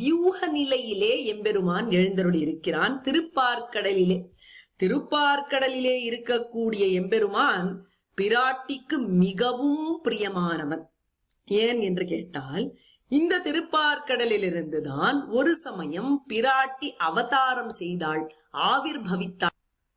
வியூக நிலையிலே எம்பெருமான் எழுந்தருளி இருக்கிறான் திருப்பார்க்கடலிலே. திருப்பார்க்கடலிலே இருக்கக்கூடிய எம்பெருமான் பிராட்டிக்கு மிகவும் பிரியமானவன். ஏன் என்று கேட்டால் இந்த திருப்பார்க்கடலிலிருந்துதான் ஒரு சமயம் பிராட்டி அவதாரம் செய்தாள் ஆவிர்பவித்தாள்.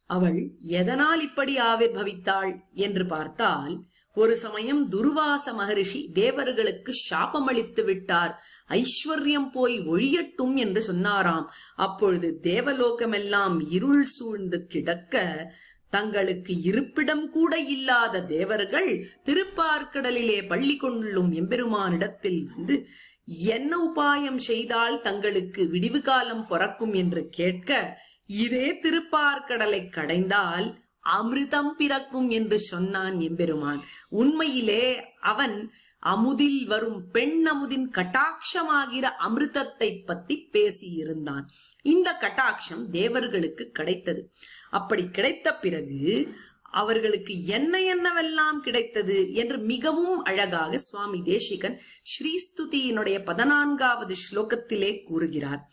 அவள் எதனால் இப்படி ஆவிர்பவித்தாள் என்று பார்த்தால் ஒரு சமயம் துர்வாச மகரிஷி தேவர்களுக்கு சாபமளித்து விட்டார். ஐஸ்வர்யம் போய் ஒழியட்டும் என்று சொன்னாராம். அப்பொழுது தேவலோகமெல்லாம் இருள் சூழ்ந்து கிடக்க தங்களுக்கு இருப்பிடம் கூட இல்லாத தேவர்கள் திருப்பார்க்கடலிலே பள்ளி கொள்ளும் எம்பெருமானிடத்தில் வந்து என்ன உபாயம் செய்தால் தங்களுக்கு விடிவு காலம் பிறக்கும்? என்று கேட்க இதே திருப்பார்கடலை கடைந்தால் அமிர்தம் பிறக்கும் என்று சொன்னான் எம்பெருமான். உண்மையிலே அவன் அமுதில் வரும் பெண் அமுதின் கட்டாட்சமாகிற அமிர்தத்தை பத்தி பேசியிருந்தான். இந்த கட்டாட்சம் தேவர்களுக்கு கிடைத்தது. அப்படி கிடைத்த பிறகு அவர்களுக்கு என்ன என்னவெல்லாம் கிடைத்தது என்று மிகவும் அழகாக சுவாமி தேசிகன் ஸ்ரீஸ்துதியினுடைய பதினான்காவது ஸ்லோகத்திலே கூறுகிறார்.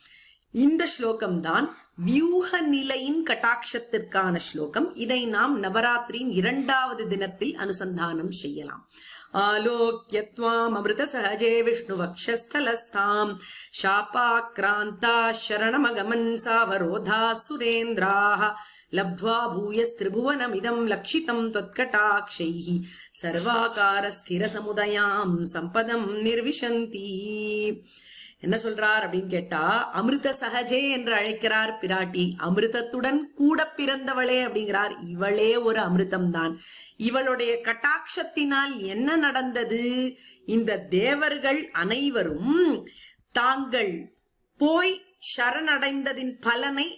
இந்த ஸ்லோகம்தான் வியூக நிலையின் கட்டாட்சத்திற்கான ஸ்லோகம் இதை நாம் நவராத்திரியின் இரண்டாவது தினத்தில் அனுசந்தானம் செய்யலாம் ஆலோக்கியத்வாம் அமிர்த சஹஜே விஷ்ணு வக்ஷஸ்தலஸ்தாம் शापाक्रान्ता शरणमगमन् सावरोधा सुरेन्द्राः लब्ध्वा भूयस्त्रिभुवनमिदम् लक्षितम् त्वत्कटाक्षैः सर्वाकारस्थिरसमुदयाम् சம்பதம் நிர்விசந்தி என்ன சொல்றார் அப்படின்னு கேட்டா அமிர்த சகஜே என்று அழைக்கிறார் பிராட்டி. அமிர்தத்துடன் கூட பிறந்தவளே அப்படிங்கிறார். இவளே ஒரு அமிர்தம் தான் இவளுடைய கட்டாட்சத்தினால் என்ன நடந்தது? இந்த தேவர்கள் அனைவரும் தாங்கள் போய் சரணடைந்ததின் பலனை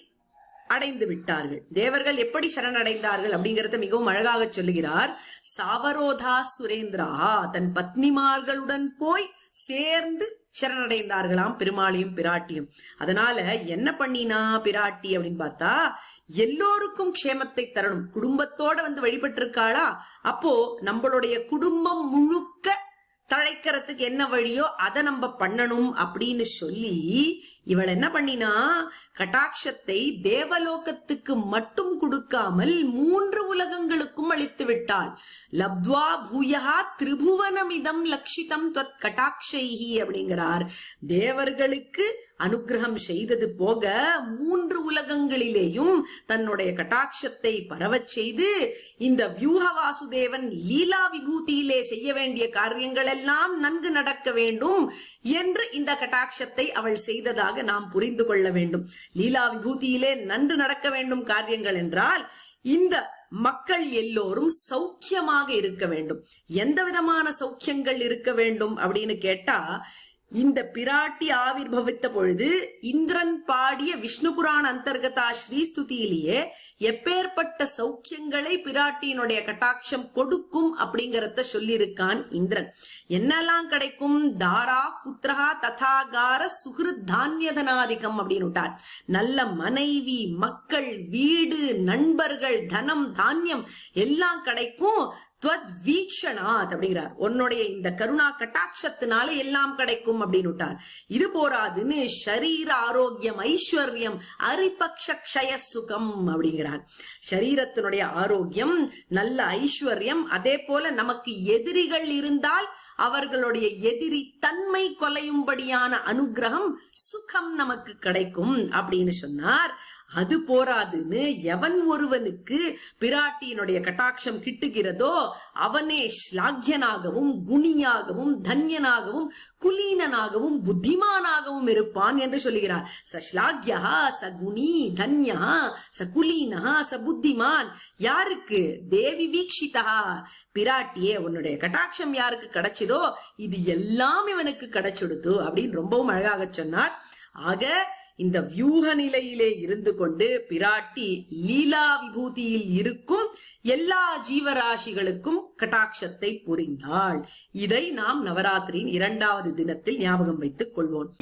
அடைந்து விட்டார்கள். தேவர்கள் எப்படி சரணடைந்தார்கள் அப்படிங்கறத மிகவும் அழகாக சொல்லுகிறார். சாவரோதா சுரேந்திரா தன் பத்னிமார்களுடன் போய் சேர்ந்து சரணடைந்தார்களாம் பெருமாளையும் பிராட்டியும். அதனால என்ன பண்ணினா பிராட்டி அப்படின்னு பார்த்தா எல்லோருக்கும் க்ஷேமத்தை தரணும். குடும்பத்தோட வந்து வழிபட்டிருக்காளா? அப்போ நம்மளுடைய குடும்பம் முழுக்க தழைக்கிறதுக்கு என்ன வழியோ அதை நம்ம பண்ணணும் அப்படின்னு சொல்லி இவள் என்ன பண்ணினா கட்டாட்சத்தை தேவலோகத்துக்கு மட்டும் கொடுக்காமல் மூன்று உலகங்களுக்கும் அளித்து விட்டாள். லப்துவா பூயா திரிபுவனமிதம் லட்சிதம் துவத் கட்டாட்சைஹி அப்படிங்கிறார். தேவர்களுக்கு அனுகிரகம் செய்தது போக மூன்று உலகங்களிலேயும் தன்னுடைய கட்டாட்சத்தை பரவச் செய்து இந்த வியூக வாசுதேவன் லீலா விபூதியிலே செய்ய வேண்டிய காரியங்கள் எல்லாம் நன்கு நடக்க வேண்டும் என்று இந்த கட்டாட்சத்தை அவள் செய்ததாக நாம் புரிந்து கொள்ள வேண்டும். லீலா விபூதியிலே நன்று நடக்க வேண்டும் காரியங்கள் என்றால் இந்த மக்கள் எல்லோரும் சௌக்கியமாக இருக்க வேண்டும். எந்த விதமான சௌக்கியங்கள் இருக்க வேண்டும் அப்படின்னு கேட்டா இந்த பிராட்டி ஆவிர்பவித்த பொழுது இந்திரன் பாடிய விஷ்ணு புராண அந்தர்கதா ஸ்ரீஸ்துதியிலேயே எப்பேற்பட்ட சௌக்கியங்களை பிராட்டியினுடைய கட்டாட்சம் கொடுக்கும் அப்படிங்கறத சொல்லியிருக்கான் இந்திரன். என்னெல்லாம் கிடைக்கும்? தாரா புத்திரஹா ததாகார சுகிருத் தானியதனாதிகம் அப்படின்னு விட்டார். நல்ல மனைவி மக்கள் வீடு நண்பர்கள் தனம் தானியம் எல்லாம் கிடைக்கும். துவத் வீக்ஷனாத் அப்படிங்கிறார். உன்னுடைய இந்த கருணா கட்டாட்சத்தினால எல்லாம் கிடைக்கும் அப்படின்னு விட்டார் இது போராதுன்னு ஷரீர ஆரோக்கியம் ஐஸ்வர்யம் அரிபக்ஷ க்ஷய சுகம் அப்படிங்கிறார். சரீரத்தினுடைய ஆரோக்கியம் நல்ல ஐஸ்வர்யம் அதே போல நமக்கு எதிரிகள் இருந்தால் அவர்களுடைய எதிரி தன்மை கொலையும்படியான அனுகிரகம் சுகம் நமக்கு கிடைக்கும் அப்படின்னு சொன்னார். அது போராதுன்னு எவன் ஒருவனுக்கு பிராட்டியினுடைய கட்டாட்சம் கிட்டுகிறதோ அவனே ஸ்லாக்யனாகவும் குணியாகவும் தன்யனாகவும் குலீனனாகவும் புத்திமானாகவும் இருப்பான் என்று சொல்லுகிறார். ச ஸ்லாக்யா ச குணி தன்யா ச குலீனா ச புத்திமான். யாருக்கு? தேவி வீக்ஷிதா. பிராட்டியே உன்னுடைய கட்டாட்சம் யாருக்கு கிடைச்சதோ இது எல்லாம் இவனுக்கு கிடைச்சுடுத்து அப்படின்னு ரொம்பவும் அழகாக சொன்னார். ஆக இந்த வியூக நிலையிலே இருந்து கொண்டு பிராட்டி லீலா விபூதியில் இருக்கும் எல்லா ஜீவராசிகளுக்கும் கட்டாட்சத்தை புரிந்தாள். இதை நாம் நவராத்திரியின் இரண்டாவது தினத்தில் ஞாபகம் வைத்துக் கொள்வோம்.